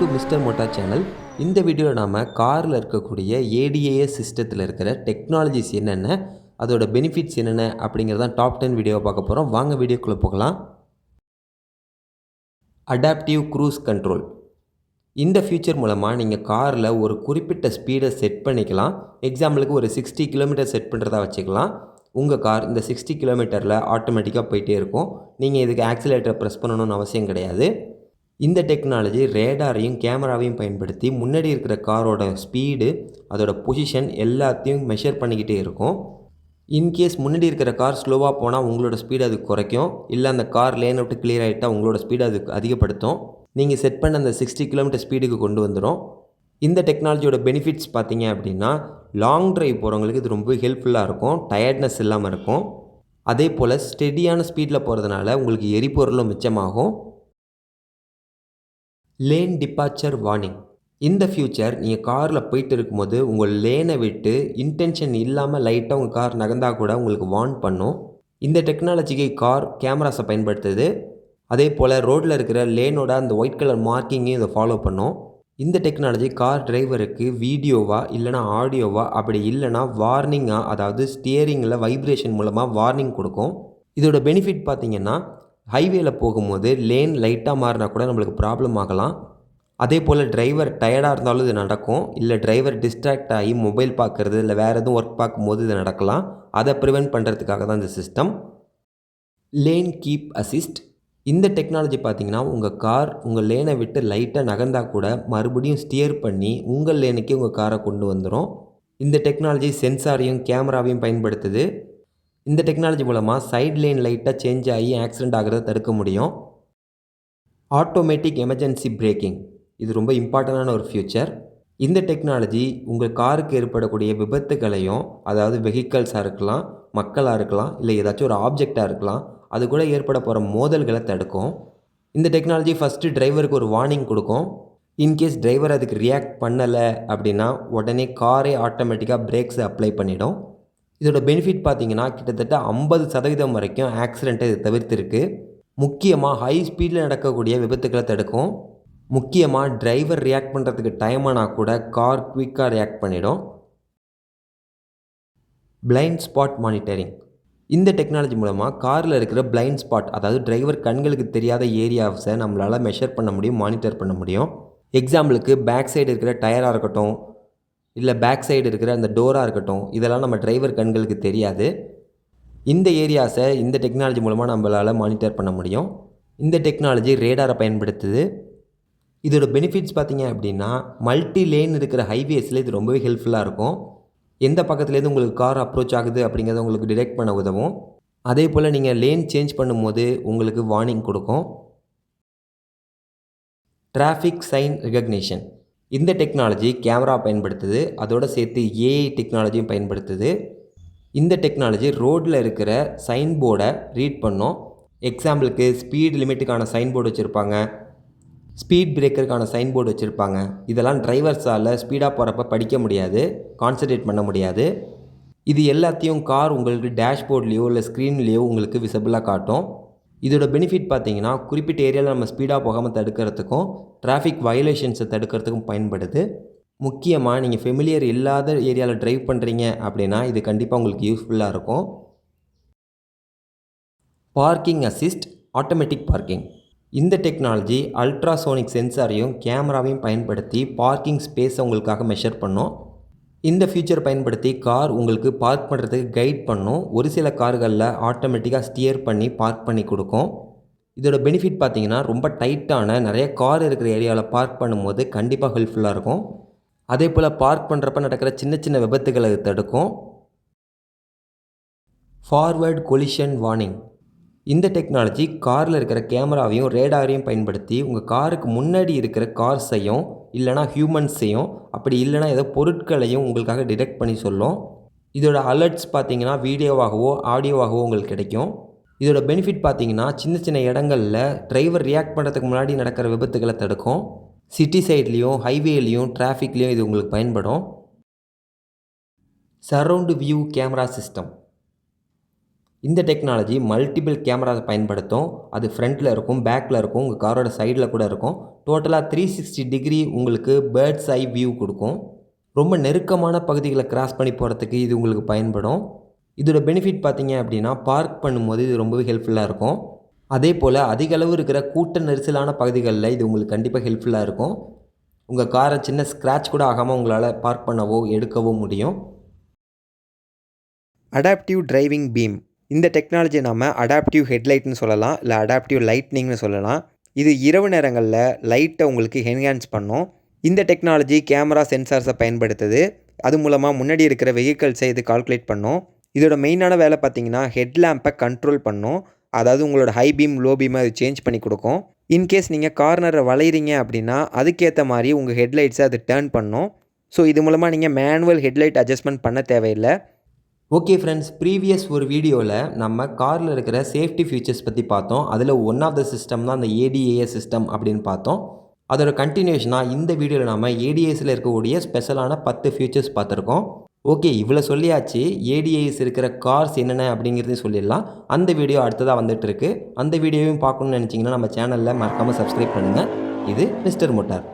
To mister மோட்டா channel இந்த வீடியோவில் நாம் காரில் இருக்கக்கூடிய ஏடிஏஎஸ் சிஸ்டத்தில் இருக்கிற டெக்னாலஜிஸ் என்னென்ன அதோட பெனிஃபிட்ஸ் என்னென்ன அப்படிங்கிறதான் டாப் டென் வீடியோவை பார்க்க போகிறோம் வாங்க வீடியோக்குள்ளே போகலாம். அடாப்டிவ் க்ரூஸ் கண்ட்ரோல் இந்த ஃபியூச்சர் மூலமாக நீங்கள் காரில் ஒரு குறிப்பிட்ட ஸ்பீடை செட் பண்ணிக்கலாம். எக்ஸாம்பிளுக்கு ஒரு சிக்ஸ்டி கிலோமீட்டர் செட் பண்ணுறதா வச்சுக்கலாம். உங்கள் கார் இந்த சிக்ஸ்டி கிலோமீட்டரில் ஆட்டோமேட்டிக்காக போயிட்டே இருக்கும். நீங்கள் இதுக்கு ஆக்சிலேட்டரை ப்ரெஸ் பண்ணணும்னு அவசியம் கிடையாது. இந்த டெக்னாலஜி ரேடாரையும் கேமராவையும் பயன்படுத்தி முன்னாடி இருக்கிற காரோட ஸ்பீடு அதோட பொசிஷன் எல்லாத்தையும் மெஷர் பண்ணிக்கிட்டே இருக்கும். இன்கேஸ் முன்னாடி இருக்கிற கார் ஸ்லோவாக போனால் உங்களோட ஸ்பீடு அது குறைக்கும். இல்லை அந்த கார் லேன் விட்டு கிளியர் ஆகிட்டால் உங்களோட ஸ்பீடு அது அதிகப்படுத்தும். நீங்கள் செட் பண்ண அந்த சிக்ஸ்டி கிலோமீட்டர் ஸ்பீடுக்கு கொண்டு வந்துடும் இந்த டெக்னாலஜியோட பெனிஃபிட்ஸ் பார்த்தீங்க அப்படின்னா லாங் ட்ரைவ் போகிறவங்களுக்கு இது ரொம்ப ஹெல்ப்ஃபுல்லாக இருக்கும். டயர்ட்னஸ் இல்லாமல் இருக்கும். அதே போல் ஸ்டெடியான ஸ்பீடில் போகிறதுனால உங்களுக்கு எரிபொருளும் மிச்சமாகும். லேன் டிபார்ச்சர் வார்னிங் இந்த ஃபியூச்சர் நீங்கள் காரில் போயிட்டு இருக்கும்போது உங்கள் லேனை விட்டு இன்டென்ஷன் இல்லாமல் லைட்டாக உங்கள் கார் நகர்ந்தால் கூட உங்களுக்கு வார்ன் பண்ணும். இந்த டெக்னாலஜிக்கு கார் கேமராஸை பயன்படுத்துது. அதே போல் ரோட்டில் இருக்கிற லேனோட அந்த ஒயிட் கலர் மார்க்கிங்கையும் இதை ஃபாலோ பண்ணும். இந்த டெக்னாலஜி கார் டிரைவருக்கு வீடியோவா இல்லைனா ஆடியோவா அப்படி இல்லைனா வார்னிங்காக அதாவது ஸ்டியரிங்கில் வைப்ரேஷன் மூலமாக வார்னிங் கொடுக்கும். இதோட பெனிஃபிட் பார்த்திங்கன்னா ஹைவேல போகும்போது லேன் லைட்டாக மாறினா கூட நம்மளுக்கு ப்ராப்ளம் ஆகலாம். அதே போல் டிரைவர் டயர்டாக இருந்தாலும் இது நடக்கும். இல்லை டிரைவர் டிஸ்ட்ராக்ட் ஆகி மொபைல் பார்க்குறது இல்லை வேறு எதுவும் ஒர்க் பார்க்கும்போது இது நடக்கலாம். அதை ப்ரிவெண்ட் பண்ணுறதுக்காக தான் இந்த சிஸ்டம் லேன் கீப் அசிஸ்ட் இந்த டெக்னாலஜி பார்த்தீங்கன்னா உங்கள் கார் உங்கள் லேனை விட்டு லைட்டாக நகர்ந்தால் கூட மறுபடியும் ஸ்டியர் பண்ணி உங்கள் லேனுக்கே உங்கள் காரை கொண்டு வந்துடும் இந்த டெக்னாலஜி சென்சாரையும் கேமராவையும் பயன்படுத்துது. இந்த டெக்னாலஜி மூலமாக சைட் லைன் லைட்டாக சேஞ்ச் ஆகி ஆக்சிடெண்ட் ஆகிறத தடுக்க முடியும். ஆட்டோமேட்டிக் எமர்ஜென்சி பிரேக்கிங் இது ரொம்ப இம்பார்ட்டண்டான ஒரு ஃபியூச்சர் இந்த டெக்னாலஜி உங்கள் காருக்கு ஏற்படக்கூடிய விபத்துகளையும் அதாவது வெஹிக்கல்ஸாக இருக்கலாம் மக்களாக இருக்கலாம் இல்லை ஏதாச்சும் ஒரு ஆப்ஜெக்டாக இருக்கலாம் அது கூட ஏற்பட போகிற மோதல்களை தடுக்கும். இந்த டெக்னாலஜி ஃபஸ்ட்டு டிரைவருக்கு ஒரு வார்னிங் கொடுக்கும். இன்கேஸ் டிரைவர் அதுக்கு ரியாக்ட் பண்ணலை அப்படின்னா உடனே காரே ஆட்டோமேட்டிக்காக பிரேக்ஸை அப்ளை பண்ணிடும். இதோட பெனிஃபிட் பார்த்தீங்கன்னா கிட்டத்தட்ட ஐம்பது சதவீதம் வரைக்கும் ஆக்சிடெண்ட்டை இது தவிர்த்திருக்கு. முக்கியமாக ஹை ஸ்பீடில் நடக்கக்கூடிய விபத்துக்களை தடுக்கும். முக்கியமாக டிரைவர் ரியாக்ட் பண்ணுறதுக்கு டைம் ஆனால் கூட கார் குயிக்காக ரியாக்ட் பண்ணிடும். பிளைண்ட் ஸ்பாட் மானிட்டரிங் இந்த டெக்னாலஜி மூலமாக காரில் இருக்கிற பிளைண்ட் ஸ்பாட் அதாவது டிரைவர் கண்களுக்கு தெரியாத ஏரியாஸை நம்மளால் மெஷர் பண்ண முடியும் மானிட்டர் பண்ண முடியும். எக்ஸாம்பிளுக்கு பேக் சைடு இருக்கிற டயராக இருக்கட்டும் இல்லை பேக் சைடு இருக்கிற அந்த டோராக இருக்கட்டும் இதெல்லாம் நம்ம டிரைவர் கண்களுக்கு தெரியாது. இந்த ஏரியாஸை இந்த டெக்னாலஜி மூலமாக நம்மளால் மானிட்டர் பண்ண முடியும். இந்த டெக்னாலஜி ரேடாரை பயன்படுத்துது. இதோட பெனிஃபிட்ஸ் பார்த்தீங்க அப்படின்னா மல்டி லேன் இருக்கிற ஹைவேஸில் இது ரொம்பவே ஹெல்ப்ஃபுல்லாக இருக்கும். எந்த பக்கத்துலேருந்து உங்களுக்கு கார் அப்ரோச் ஆகுது அப்படிங்கிறத உங்களுக்கு டிடெக்ட் பண்ண உதவும். அதே போல் நீங்கள் லேன் சேஞ்ச் பண்ணும்போது உங்களுக்கு வார்னிங் கொடுக்கும். டிராஃபிக் சைன் ரெகக்னேஷன் இந்த டெக்னாலஜி கேமரா பயன்படுத்துது. அதோடு சேர்த்து ஏஐ டெக்னாலஜியும் பயன்படுத்துது. இந்த டெக்னாலஜி ரோட்டில் இருக்கிற சைன் போர்டை ரீட் பண்ணும். எக்ஸாம்பிளுக்கு ஸ்பீட் லிமிட்டுக்கான சைன் போர்டு வச்சுருப்பாங்க. ஸ்பீட் பிரேக்கருக்கான சைன் போர்டு வச்சுருப்பாங்க. இதெல்லாம் டிரைவர்ஸால் ஸ்பீடாக போகிறப்ப படிக்க முடியாது கான்சன்ட்ரேட் பண்ண முடியாது. இது எல்லாத்தையும் கார் உங்களுக்கு டேஷ்போர்ட்லேயோ இல்லை ஸ்க்ரீன்லேயோ உங்களுக்கு விசபிளாக காட்டும். இதோட பெனிஃபிட் பார்த்தீங்கன்னா குறிப்பிட்ட ஏரியாவில் நம்ம ஸ்பீடாக போகாமல் தடுக்கிறதுக்கும் டிராஃபிக் வயலேஷன்ஸை தடுக்கிறதுக்கும் பயன்படுது. முக்கியமாக நீங்கள் ஃபெமிலியர் இல்லாத ஏரியாவில் ட்ரைவ் பண்ணுறீங்க அப்படின்னா இது கண்டிப்பாக உங்களுக்கு யூஸ்ஃபுல்லாக இருக்கும். பார்க்கிங் அசிஸ்ட் ஆட்டோமேட்டிக் பார்க்கிங் இந்த டெக்னாலஜி அல்ட்ராசோனிக் சென்சாரையும் கேமராவையும் பயன்படுத்தி பார்க்கிங் ஸ்பேஸை உங்களுக்காக மெஷர் பண்ணும். இந்த ஃபியூச்சர் பயன்படுத்தி கார் உங்களுக்கு பார்க் பண்ணுறதுக்கு கைட் பண்ணும். ஒரு சில கார்களில் ஆட்டோமேட்டிக்காக ஸ்டியர் பண்ணி பார்க் பண்ணி கொடுக்கும். இதோட பெனிஃபிட் பார்த்தீங்கன்னா ரொம்ப டைட்டான நிறைய கார் இருக்கிற ஏரியாவில் பார்க் பண்ணும்போது கண்டிப்பாக ஹெல்ப்ஃபுல்லாக இருக்கும். அதே போல் பார்க் பண்ணுறப்ப நடக்கிற சின்ன சின்ன விபத்துகளை தடுக்கும். ஃபார்வேர்டு கொலிஷன் வார்னிங் இந்த டெக்னாலஜி காரில் இருக்கிற கேமராவையும் ரேடாரையும் பயன்படுத்தி உங்கள் காருக்கு முன்னாடி இருக்கிற கார்ஸையும் இல்லைனா ஹியூமன்ஸையும் அப்படி இல்லைனா ஏதோ பொருட்களையும் உங்களுக்காக டிடெக்ட் பண்ணி சொல்லும். இதோட அலர்ட்ஸ் பார்த்தீங்கன்னா வீடியோவாகவோ ஆடியோவாகவோ உங்களுக்கு கிடைக்கும். இதோட பெனிஃபிட் பார்த்தீங்கன்னா சின்ன சின்ன இடங்களில் டிரைவர் ரியாக்ட் பண்ணுறதுக்கு முன்னாடி நடக்கிற விபத்துகளை தடுக்கும். சிட்டி சைட்லேயும் ஹைவேலையும் டிராஃபிக்லேயும் இது உங்களுக்கு பயன்படும். சரௌண்டு வியூ கேமரா சிஸ்டம் இந்த டெக்னாலஜி மல்டிபிள் கேமராவை பயன்படுத்தும். அது ஃப்ரண்ட்டில் இருக்கும் பேக்கில் இருக்கும் உங்கள் காரோட சைடில் கூட இருக்கும். டோட்டலாக த்ரீ சிக்ஸ்டி டிகிரி உங்களுக்கு பேர்ட்ஸ் ஐ வியூ கொடுக்கும். ரொம்ப நெருக்கமான பகுதிகளை கிராஸ் பண்ணி போகிறதுக்கு இது உங்களுக்கு பயன்படும். இதோட பெனிஃபிட் பார்த்தீங்க அப்படின்னா பார்க் பண்ணும்போது இது ரொம்பவே ஹெல்ப்ஃபுல்லாக இருக்கும். அதே போல் அதிக அளவு இருக்கிற கூட்ட நெரிசலான பகுதிகளில் இது உங்களுக்கு கண்டிப்பாக ஹெல்ப்ஃபுல்லாக இருக்கும். உங்கள் காரை சின்ன ஸ்க்ராட்ச் கூட ஆகாமல் உங்களால் பார்க் பண்ணவோ எடுக்கவோ முடியும். அடாப்டிவ் டிரைவிங் பீம் இந்த டெக்னாலஜி நம்ம அடாப்டிவ் ஹெட்லைட்னு சொல்லலாம் இல்லை அடாப்டிவ் லைட்னிங்னு சொல்லலாம். இது இரவு நேரங்களில் லைட்டை உங்களுக்கு என்ஹான்ஸ் பண்ணும். இந்த டெக்னாலஜி கேமரா சென்சார்ஸை பயன்படுத்துது. அது மூலமாக முன்னாடி இருக்கிற வெஹிக்கல்ஸை இது கால்குலேட் பண்ணும். இதோட மெயினான வேலை பார்த்தீங்கன்னா ஹெட் லேம்பை கண்ட்ரோல் பண்ணும். அதாவது உங்களோட ஹை பீம் லோ பீமை அது சேஞ்ச் பண்ணி கொடுக்கும். இன்கேஸ் நீங்கள் கார்னரை வளையிறீங்க அப்படின்னா அதுக்கேற்ற மாதிரி உங்கள் ஹெட்லைட்ஸை அது டேர்ன் பண்ணும். ஸோ இது மூலமாக நீங்கள் மேனுவல் ஹெட்லைட் அட்ஜஸ்ட்மெண்ட் பண்ண தேவையில்லை. ஓகே ஃப்ரெண்ட்ஸ் ப்ரீவியஸ் ஒரு வீடியோவில் நம்ம காரில் இருக்கிற சேஃப்டி ஃபீச்சர்ஸ் பற்றி பார்த்தோம். அதில் ஒன் ஆஃப் த சிஸ்டம் தான் அந்த ஏடிஏஎஸ் சிஸ்டம் அப்படின்னு பார்த்தோம். அதோட கண்டினியூஷனாக இந்த வீடியோவில் நம்ம ஏடிஏஸில் இருக்கக்கூடிய ஸ்பெஷலான பத்து ஃபியூச்சர்ஸ் பார்த்துருக்கோம். ஓகே இவ்வளோ சொல்லியாச்சு. ஏடிஏஎஸ் இருக்கிற கார்ஸ் என்னென்ன அப்படிங்கிறதையும் சொல்லிடலாம். அந்த வீடியோ அடுத்ததாக வந்துட்டுருக்கு அந்த வீடியோவையும் பார்க்கணுன்னு நினச்சிங்கன்னா நம்ம சேனலில் மறக்காமல் சப்ஸ்கிரைப் பண்ணுங்கள் இது மிஸ்டர் மோட்டார்.